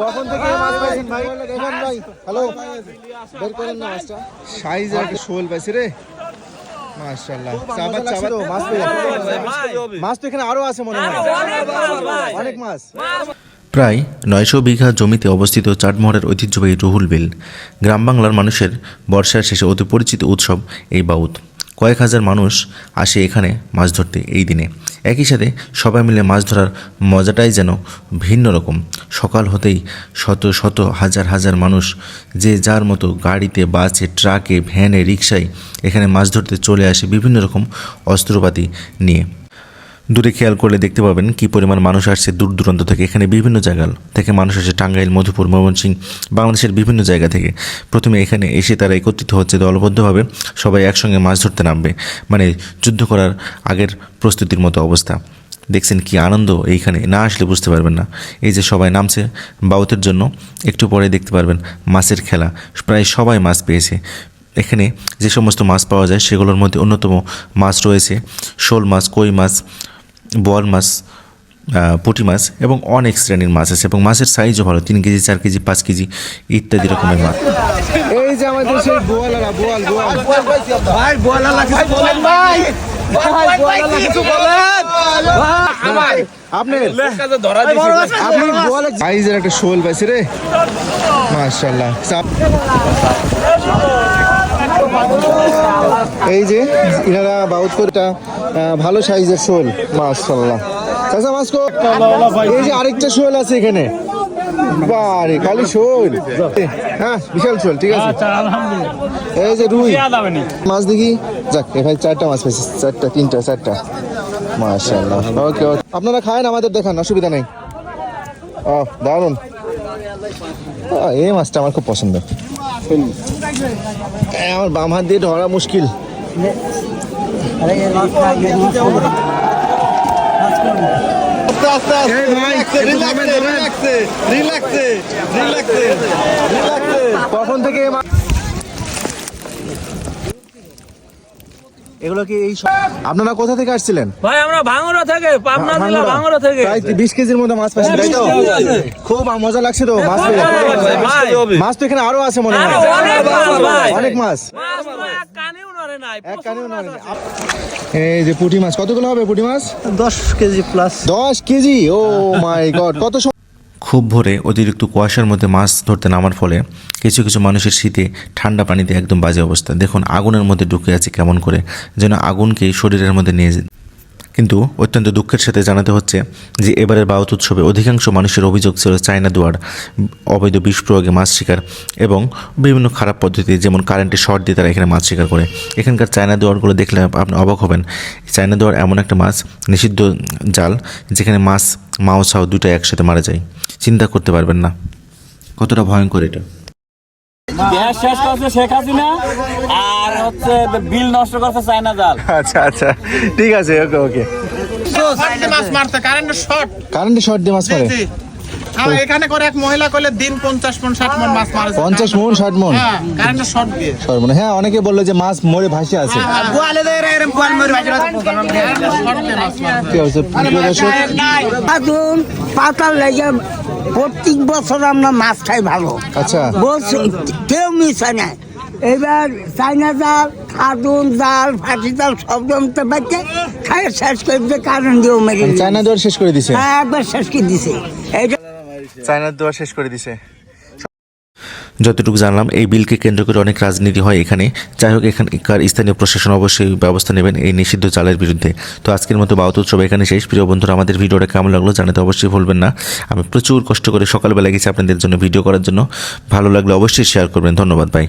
কখন থেকে মাছ পাইছেন ভাই? দেখেন ভাই হ্যালো। বের করেন না মাছটা। সাইজের একটা শোল পাইছে রে। মাশাআল্লাহ। চাবা মজা লাগছে চাবা তো, মাছ মাছ তো এখানে আরও আছে মনে হয়। অনেক মাছ প্রায় নয়শো বিঘা জমিতে অবস্থিত চাটমহরের ঐতিহ্যবাহী রুহুল বিল গ্রাম বাংলার মানুষের বর্ষার শেষে অতি পরিচিত উৎসব এই বাউত কয়েক হাজার মানুষ আসে এখানে মাছ ধরতে এই দিনে। একই সাথে সবাই মিলে মাছ ধরার মজাটাই যেন ভিন্ন রকম। সকাল হতেই শত শত হাজার হাজার মানুষ যে যার মতো গাড়িতে, বাসে, ট্রাকে, ভ্যানে রিক্সায় এখানে মাছ ধরতে চলে আসে বিভিন্ন রকম অস্ত্রপাতি নিয়ে। দূরে খেয়াল করলে দেখতে পাবেন কি পরিমাণ মানুষ আসছে দূর দূরান্ত থেকে, এখানে বিভিন্ন জায়গা থেকে মানুষ আসে টাঙ্গাইল, মধুপুর, ময়মনসিংহ, বাংলাদেশের বিভিন্ন জায়গা থেকে। প্রথমে এখানে এসে তারা একত্রিত হচ্ছে, দলবদ্ধভাবে সবাই একসঙ্গে মাছ ধরতে নামবে। মানে যুদ্ধ করার আগের প্রস্তুতির মতো অবস্থা। দেখছেন কি আনন্দ এইখানে, না আসলে বুঝতে পারবেন না। এই যে সবাই নামছে বাউতের জন্য, একটু পরে দেখতে পারবেন মাছের খেলা। প্রায় সবাই মাছ পেয়েছে। এখানে যে সমস্ত মাছ পাওয়া যায়, সেগুলোর মধ্যে অন্যতম মাছ রয়েছে, শোল মাছ, কই মাছ বোয়াল মাছ পুঁটি মাছ এবং অনেক শ্রেণির মাছ আছে এবং মাছের সাইজও ভালো তিন কেজি চার কেজি পাঁচ কেজি ইত্যাদি রকমের মাছ। এই যে আমাদের সেই বোয়ালারা বোয়াল বোয়াল। ভাই বলা লাগে বলেন ভাই আপনি ধরা আপনি বোয়াল সাইজের একটা শোল পাইছে রে। মাশাআল্লাহ। এই যে ইনারা বাউত কোটা ভালো সাইজের শোল মাশাআল্লাহ। চাচা মাছ এই যে আরেকটা শোল আছে এখানে। বারে খালি শোল। হ্যাঁ বিশাল শোল ঠিক আছে। এই যে রুই। মাছ দেখি? যাক এখানে চারটা মাছ পেয়েছি চারটা তিনটা চারটা। মাশাআল্লাহ ওকে ওকে। আপনারা খায়েন আমাদের দেখান অসুবিধা নেই। ও দারুণ এই মাছটা আমার খুব পছন্দ আমার বাম হাত দিয়ে ধরা মুশকিল। কখন থেকে এগুলো কি এই আপনারা কোথা থেকে আসছিলেন? ভাই আমরা ভাঙড়া থেকে পাবনা জেলা ভাঙড়া থেকে। প্রায় বিশ কেজির মতো মাছ পাইছেন তাই তো? খুব মজা লাগছে তো মাছ মাছ তো এখানে আরও আছে মনে হয়। অনেক মাছ অনেক মাছ। এই যে পুঁটি মাছ কতগুলো হবে পুঁটি মাছ? দশ কেজি প্লাস দশ কেজি? ও মাই গড কত খুব ভোরে অতিরিক্ত কুয়াশার মধ্যে মাছ ধরতে নামার ফলে কিছু কিছু মানুষের শীতে ঠান্ডা পানিতে একদম বাজে অবস্থা। দেখুন আগুনের মধ্যে ঢুকে আছে কেমন করে যেন আগুনকে শরীরের মধ্যে নিয়ে কিন্তু অত্যন্ত দুঃখের সাথে জানাতে হচ্ছে যে এবারের বাউত উৎসবে অধিকাংশ মানুষের অভিযোগ ছিল চায়না দুয়ার, অবৈধ বিষ প্রয়োগে মাছ শিকার এবং বিভিন্ন খারাপ পদ্ধতি যেমন কারেন্টের শর্ট দিয়ে তারা এখানে মাছ শিকার করে। এখানকার চায়না দুয়ারগুলো দেখলে আপনি অবাক হবেন। চায়না দুয়ার এমন একটা মাছ, নিষিদ্ধ জাল, যেখানে মাছ, মাও ছাও দুটো একসাথে মারা যায়। চিন্তা করতে পারবেন না। কতটা ভয়ঙ্কর এটা। গ্যাস শেষ করছে শেখ হাসিনা আর হচ্ছে বিল নষ্ট করছে চায়না জাল আচ্ছা আচ্ছা। ঠিক আছে ওকে ওকে। মাছ মারতে কারেন্টের শর্ট কারেন্ট শর্ট দিয়ে মাছ মারে? এখানে করে এক মহিলা কইলে দিন পঞ্চাশ মন ষাট মন মাছ মারে পঞ্চাশ মন ষাট মন হ্যাঁ কারেন্টের শর্ট দিয়ে। সর্বনা হ্যাঁ অনেকে বলল যে মাছ মরে ভাসে আছে। শর্ট দিয়ে মাছ মারে কি হচ্ছে প্রিয় দর্শক? আগুন পাতাল লেগে প্রত্যেক বছর আমরা মাছ খাই ভালো। আচ্ছা। বলছি কেউ মিশে না। এবার চাইনা জাল খাদুন জাল ফাঁসি জাল সব জমতে পারছে। খাই শেষ করে দিয়ে কারণ দিয়েও মেরে দিছে। চায়না দেওয়ার শেষ করে দিছে হ্যাঁ, একবার শেষ করে দিছে এইটা চায়নার দোয়া শেষ করে দিছে। যতটুকু জানলাম এই বিলকে কেন্দ্র করে অনেক রাজনীতি হয় এখানে। যাই হোক এখানকার স্থানীয় প্রশাসন অবশ্যই ব্যবস্থা নেবেন এই নিষিদ্ধ চালের বিরুদ্ধে। তো আজকের মতো বাউত উৎসব এখানে শেষ। প্রিয় বন্ধুরা আমাদের ভিডিওটা কেমন লাগল জানাতে অবশ্যই ভুলবেন না। আমি প্রচুর কষ্ট করে সকালবেলা গেছি আপনাদের জন্য ভিডিও করার জন্য। ভালো লাগলে অবশ্যই শেয়ার করবেন। ধন্যবাদ ভাই